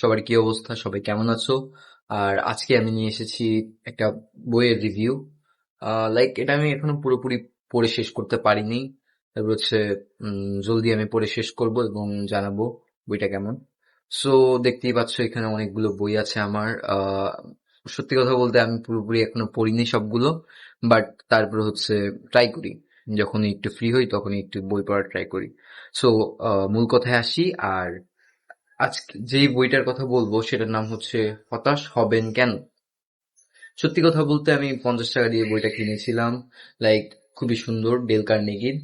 সবার কি অবস্থা? সবাই কেমন আছো? আর আজকে আমি নিয়ে এসেছি একটা বইয়ের রিভিউ লাইক এটা আমি এখনও পুরোপুরি পড়ে শেষ করতে পারিনি। তারপর হচ্ছে জলদি আমি পড়ে শেষ করব এবং জানাব বইটা কেমন। সো দেখতেই পাচ্ছ এখানে অনেকগুলো বই আছে আমার। সত্যি কথা বলতে আমি পুরোপুরি এখনও পড়িনি সবগুলো বাট তারপর হচ্ছে ট্রাই করি। যখনই একটু ফ্রি হই তখনই একটু বই পড়ার ট্রাই করি। সো মূল কথায় আসি, আর আজকে যেই বইটার কথা বলব, সেটার নাম হচ্ছে হতাশ হবেন কেন? সত্যি কথা বলতে আমি পঞ্চাশ টাকা দিয়ে বইটা কিনেছিলাম। লাইক খুবই সুন্দর ডেল কার্নেগির।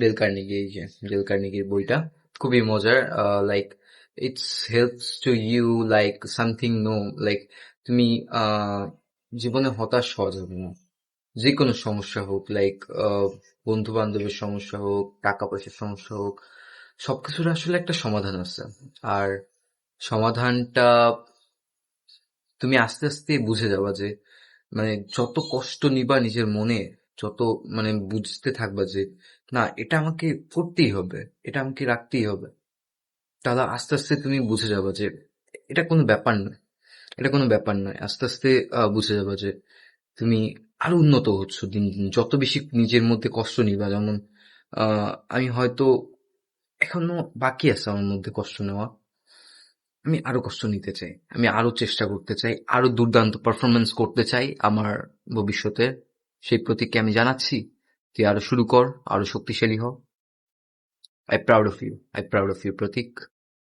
ডেল কার্নেগি এই যে ডেল কার্নেগির বইটা। খুবই মজার। Like it's helps to you like something no like তুমি জীবনে হতাশ হওয়া যাবে না। যে কোনো সমস্যা হোক লাইক বন্ধু বান্ধবের সমস্যা হোক টাকা পয়সার সমস্যা হোক সবকিছুর আসলে একটা সমাধান আছে। আর সমাধানটা তুমি আস্তে আস্তে বুঝে যাবা যে মানে যত কষ্ট নিবা নিজের মনে, যত মানে বুঝতে থাকবা যে, না, এটা আমাকে করতেই হবে, এটা আমাকে রাখতেই হবে। তাহলে আস্তে আস্তে তুমি বুঝে যাবা যে, এটা কোনো ব্যাপার নয়। এটা কোনো ব্যাপার নয়। আস্তে আস্তে বুঝে যাবা যে, তুমি আরও উন্নত হচ্ছ দিন দিন। যত বেশি নিজের মধ্যে কষ্ট নিবা, যেমন আমি হয়তো এখনও বাকি আছে আমার মধ্যে কষ্ট নেওয়া। আমি আরও কষ্ট নিতে চাই। আমি আরও চেষ্টা করতে চাই, আরও দুর্দান্ত পারফরমেন্স করতে চাই আমার ভবিষ্যতে। সেই প্রতীককে আমি জানাচ্ছি। তুই আরও শুরু কর, আরও শক্তিশালী হ। I proud of you I proud of you Pratik.